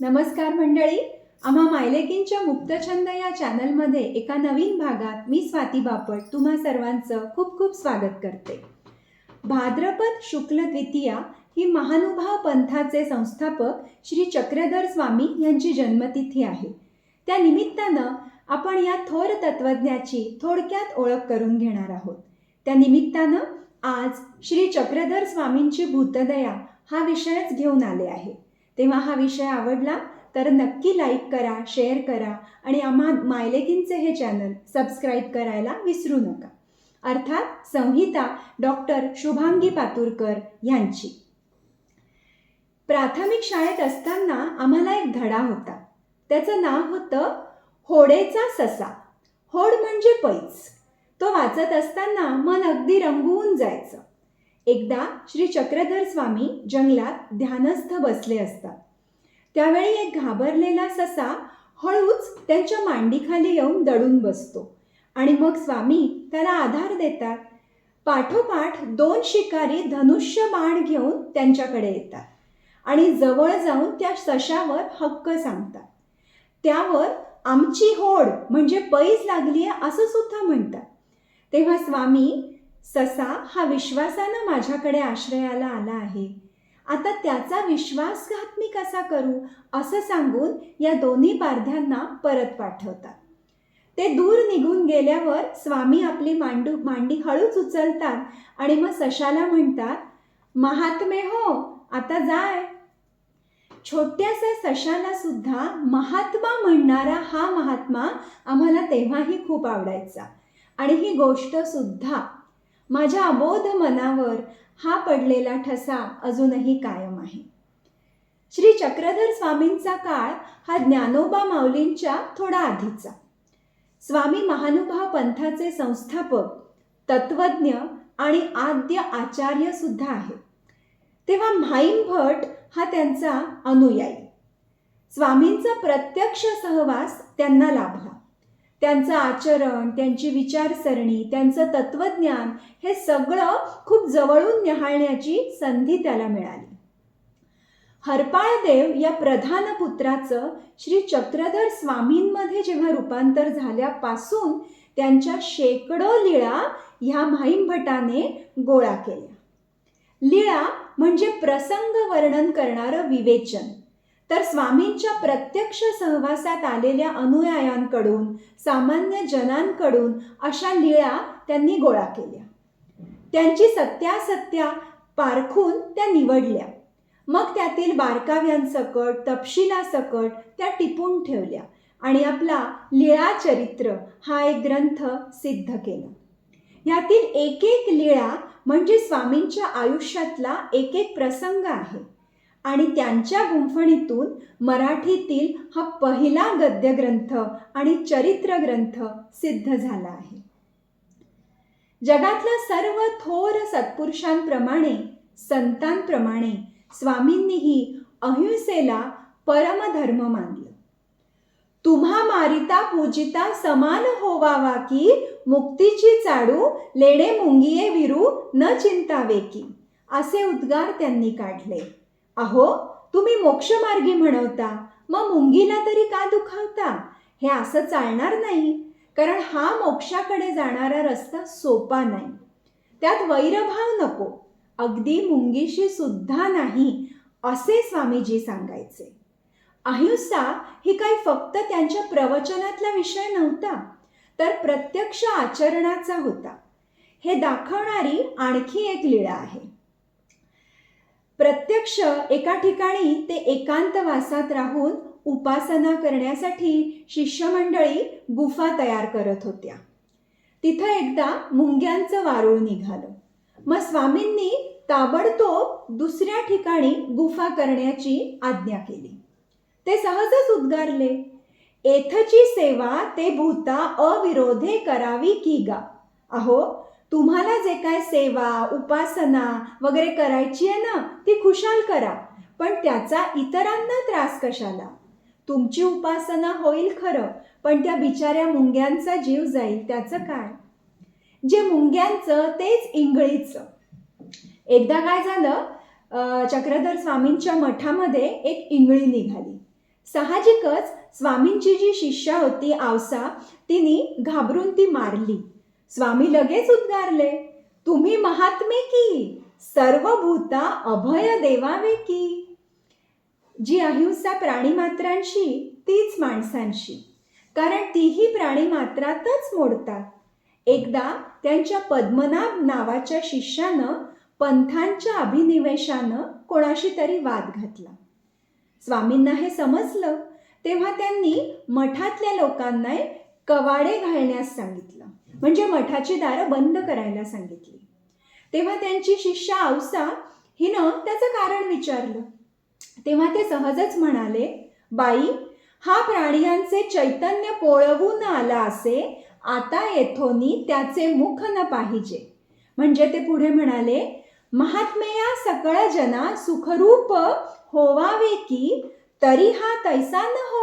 नमस्कार मंडळी. आम्हा मायलेकींच्या मुक्तछंद या चॅनलमध्ये एका नवीन भागात मी स्वाती बापट तुम्हा सर्वांचं खूप खूप स्वागत करते. भाद्रपद शुक्ल द्वितीया ही महानुभाव पंथाचे संस्थापक श्री चक्रधर स्वामी यांची जन्मतिथी आहे. त्या निमित्तानं आपण या थोर तत्वज्ञाची थोडक्यात ओळख करून घेणार आहोत. त्या निमित्तानं आज श्री चक्रधर स्वामींची भूतदया हा विषयच घेऊन आले आहे. तेव्हा हा विषय आवडला तर नक्की लाईक करा शेअर करा आणि आम्हा मायलेकींचे हे चॅनल सबस्क्राईब करायला विसरू नका. अर्थात संहिता डॉक्टर शुभांगी पातुरकर यांची. प्राथमिक शाळेत असताना आम्हाला एक धडा होता. त्याचं नाव होतं होडेचा ससा. होड म्हणजे पैज तो वाचत असताना मन अगदी रंगवून जायचं. एकदा श्री चक्रधर स्वामी जंगलात ध्यानस्थ बसले असतात. त्यावेळी एक घाबरलेला ससा हळूच त्यांच्या मांडीखाली येऊन दडून बसतो आणि मग स्वामी त्याला आधार देतात. पाठोपाठ दोन शिकारी धनुष्य बाण घेऊन त्यांच्याकडे येतात आणि जवळ जाऊन त्या सशावर हक्क सांगतात. त्यावर आमची होड म्हणजे पैज लागली आहे असं सुद्धा म्हणतात. तेव्हा स्वामी ससा हा विश्वासानं माझ्याकडे आश्रयाला आला आहे. आता त्याचा विश्वासघात मी कसा करू असं सांगून या दोन्ही पारध्यांना परत पाठवतात. ते दूर निघून गेल्यावर स्वामी आपली मांडू मांडी हळूच उचलतात आणि मग सशाला म्हणतात महात्मे हो आता जाय. छोट्याशा सशाला सुद्धा महात्मा म्हणणारा हा महात्मा आम्हाला तेव्हाही खूप आवडायचा. आणि ही गोष्ट सुद्धा माझ्या अबोध मनावर हा पडलेला ठसा अजूनही कायम आहे. श्री चक्रधर स्वामींचा काळ हा ज्ञानोबा माऊलींच्या थोडा आधीचा. स्वामी महानुभाव पंथाचे संस्थापक तत्वज्ञ आणि आद्य आचार्य सुद्धा आहेत. तेव्हा म्हाईम भट हा त्यांचा अनुयायी. स्वामींचा प्रत्यक्ष सहवास त्यांना लाभला. त्यांचं आचरण त्यांची विचारसरणी त्यांचं तत्वज्ञान हे सगळं खूप जवळून निहाळण्याची संधी त्याला मिळाली. हरपाळदेव या प्रधान पुत्राचं श्री चक्रधर स्वामींमध्ये जेव्हा रूपांतर झाल्यापासून त्यांच्या शेकडो लीळा ह्या म्हाईंभटाने गोळा केल्या. लीळा म्हणजे प्रसंग वर्णन करणारं विवेचन. तर स्वामींच्या प्रत्यक्ष सहवासात आलेल्या अनुयायांकडून सामान्य जनांकडून अशा लीळा त्यांनी गोळा केल्या. त्यांची सत्यासत्या पारखून त्या निवडल्या. मग त्यातील बारकाव्यांसकट तपशिलासकट त्या टिपून ठेवल्या आणि आपला लीळा चरित्र हा एक ग्रंथ सिद्ध केला. यातील एक एक लीळा म्हणजे स्वामींच्या आयुष्यातला एक एक प्रसंग आहे. आणि त्यांच्या गुंफणीतून मराठीतील हा पहिला गद्यग्रंथ आणि चरित्र ग्रंथ सिद्ध झाला आहे. जगातल्या सर्व थोर सत्पुरुषांप्रमाणे संतांप्रमाणे स्वामींनीही अहिंसेला परमधर्म मानलं. तुम्हा मारिता पूजिता समान होवावा की मुक्तीची चाडू लेणे मुंगिये विरू न चिंतावे की असे उद्गार त्यांनी काढले. अहो तुम्ही मोक्षमार्गी म्हणवता. मग मुंगीला तरी का दुखावता? हे असं चालणार नाही. कारण हा मोक्षाकडे जाणारा रस्ता सोपा नाही. त्यात वैरभाव नको. अगदी मुंगीशी सुद्धा नाही असे स्वामीजी सांगायचे. अहिंसा ही काही फक्त त्यांच्या प्रवचनातला विषय नव्हता तर प्रत्यक्ष आचरणाचा होता. हे दाखवणारी आणखी एक लीळा आहे. प्रत्यक्ष एका ठिकाणी ते एकांतवासात राहून उपासना करण्यासाठी शिष्यमंडळी गुफा तयार करत होत्या. तिथं एकदा मुंग्यांचं वारूळ निघालं. मग स्वामींनी ताबडतोब दुसऱ्या ठिकाणी गुफा करण्याची आज्ञा केली. ते सहजच उद्गारले एथची सेवा ते भूता अविरोधे करावी की गा? अहो तुम्हाला जे काय सेवा उपासना वगैरे करायची आहे ना ती खुशाल करा. पण त्याचा इतरांना त्रास कशाला? तुमची उपासना होईल खरं पण त्या बिचाऱ्या मुंग्यांचा जीव जाईल त्याचं काय? जे मुंग्यांचं तेच इंगळीचं. एकदा काय झालं चक्रधर स्वामींच्या मठामध्ये एक इंगळी निघाली. साहजिकच स्वामींची जी शिष्या होती आवसा तिने घाबरून ती मारली. स्वामी लगेच उद्गारले तुम्ही महात्मे की? सर्व भूता अभय देवावे की? जी अहिंसा प्राणीमात्रांशी तीच माणसांशी. कारण तीही प्राणीमात्रातच मोडतात. एकदा त्यांच्या पद्मनाभ नावाच्या शिष्यानं पंथांच्या अभिनिवेशानं कोणाशी तरी वाद घातला. स्वामींना हे समजलं तेव्हा त्यांनी मठातल्या लोकांना कवाडे घालण्यास सांगितलं. म्हणजे मठाची दारं बंद करायला सांगितली. तेव्हा त्यांची शिष्या औसा हिनं त्याचं कारण विचारलं. तेव्हा ते सहजच म्हणाले बाई हा प्राणियांचे चैतन्य पोळवून आला असे आता येथोनी त्याचे मुख न पाहिजे. म्हणजे ते पुढे म्हणाले महात्मेया सकळ जना सुखरूप होवावे की तरी हा तैसा न हो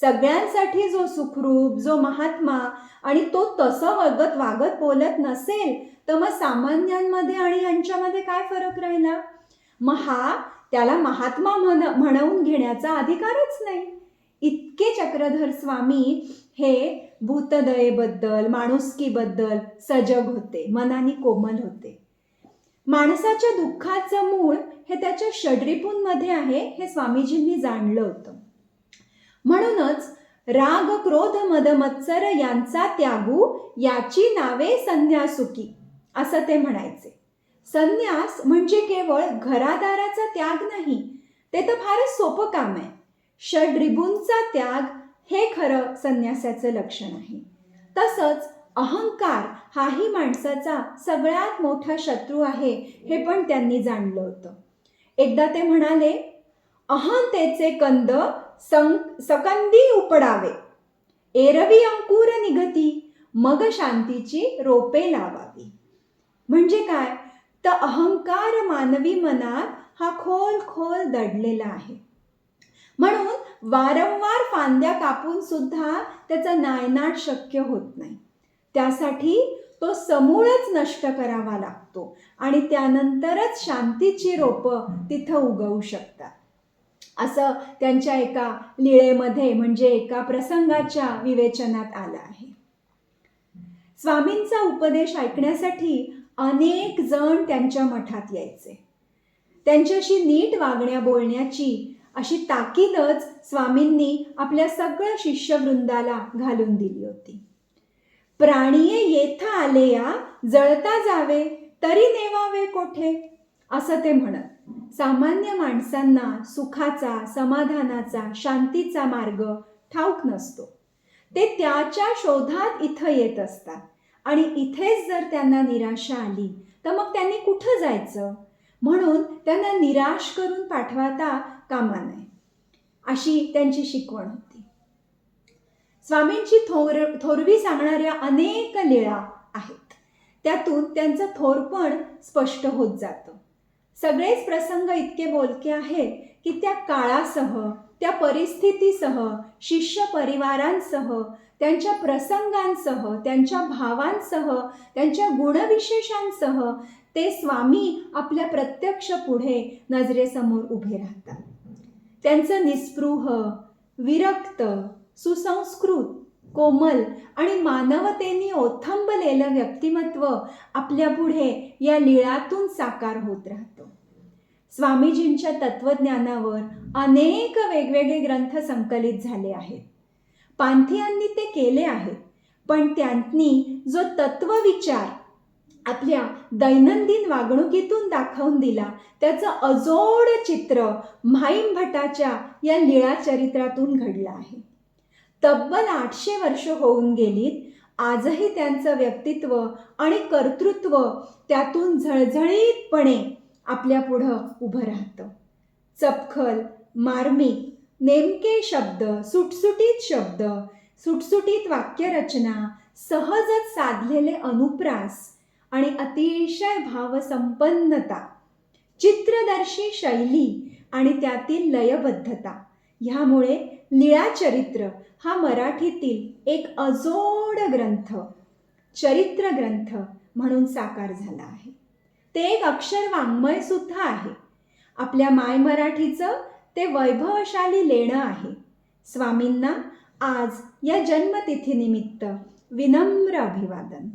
सगळ्यांसाठी जो सुखरूप जो महात्मा आणि तो तसं वगत वागत बोलत नसेल तर मग सामान्यांमध्ये आणि यांच्यामध्ये काय फरक राहिला? मग हा त्याला महात्मा म्हण म्हणवून घेण्याचा अधिकारच नाही. इतके चक्रधर स्वामी हे भूतदयेबद्दल माणुसकीबद्दल सजग होते मनाने कोमल होते. माणसाच्या दुःखाचं मूळ हे त्याच्या षड्रिपूंमध्ये आहे हे स्वामीजींनी जाणलं होतं. म्हणूनच राग क्रोध मद मत्सर यांचा त्यागू याची नावे संन्यासुकी असं ते म्हणायचे. संन्यास म्हणजे केवळ घरादाराचा त्याग नाही ते तर फारच सोपं काम आहे. षड्रिबूंचा त्याग हे खरं संन्यासाचं लक्षण आहे. तसंच अहंकार हाही माणसाचा सगळ्यात मोठा शत्रू आहे हे पण त्यांनी जाणलं होतं. एकदा ते म्हणाले अहंतेचे कंद सं सकंदी उपडावे. एरवी अंकुर निघती मग शांतीची रोपे लावावी. म्हणजे काय? तर अहंकार मानवी मनात हा खोल खोल दडलेला आहे. म्हणून वारंवार फांद्या कापून सुद्धा त्याचा नायनाट शक्य होत नाही. त्यासाठी तो समूळच नष्ट करावा लागतो आणि त्यानंतरच शांतीची रोपं तिथं उगवू शकतात. असं त्यांच्या एका लीळेमध्ये म्हणजे एका प्रसंगाच्या विवेचनात आलं आहे. स्वामींचा उपदेश ऐकण्यासाठी अनेक जण त्यांच्या मठात यायचे. त्यांच्याशी नीट वागण्या बोलण्याची अशी ताकीदच स्वामींनी आपल्या सगळ्या शिष्यवृंदाला घालून दिली होती. प्राणीये येथ आले या जळता जावे तरी नेवावे कोठे? असं ते म्हणत सामान्य माणसांना सुखाचा समाधानाचा शांतीचा मार्ग ठाऊक नसतो. ते त्याच्या शोधात इथं येत असतात. आणि इथेच जर त्यांना निराशा आली तर मग त्यांनी कुठं जायचं? म्हणून त्यांना निराश करून पाठवता कामा नये. अशी त्यांची शिकवण होती. स्वामींची थोर थोरवी सांगणाऱ्या अनेक लीळा आहेत. त्यातून त्यांचं थोरपण स्पष्ट होत जातं. सगळेच प्रसंग इतके बोलके आहेत की त्या काळासह त्या परिस्थितीसह शिष्य परिवारांसह त्यांच्या प्रसंगांसह त्यांच्या भावांसह त्यांच्या गुणविशेषांसह ते स्वामी आपल्या प्रत्यक्ष पुढे नजरेसमोर उभे राहतात. त्यांचं निस्पृह विरक्त सुसंस्कृत कोमल आणि मानवतेने ओथंबलेलं व्यक्तिमत्व आपल्या पुढे या लिळातून साकार होत राहतो. स्वामीजींच्या तत्वज्ञानावर अनेक वेगवेगळे ग्रंथ संकलित झाले आहेत. पांथियांनी ते केले आहेत पण त्यांनी जो तत्वविचार आपल्या दैनंदिन वागणुकीतून दाखवून दिला त्याचं अजोड चित्र म्हाईम भटाच्या या लिळा चरित्रातून घडलं आहे. तब्बल आठशे वर्ष होऊन गेलीत. आजही त्यांचं व्यक्तित्व आणि कर्तृत्व त्यातून झळझळीतपणे आपल्या पुढं उभं राहतं. चपखल मार्मिक नेमके शब्द सुटसुटीत शब्द सुटसुटीत वाक्यरचना सहजच साधलेले अनुप्रास आणि अतिशय भावसंपन्नता चित्रदर्शी शैली आणि त्यातील लयबद्धता ह्यामुळे लीळाचरित्र हा मराठीतील एक अजोड ग्रंथ चरित्र ग्रंथ म्हणून साकार झाला आहे. ते एक अक्षर वाङ्मय सुद्धा आहे. आपल्या माय मराठीचं ते वैभवशाली लेणं आहे. स्वामींना आज या जन्मतिथीनिमित्त विनम्र अभिवादन.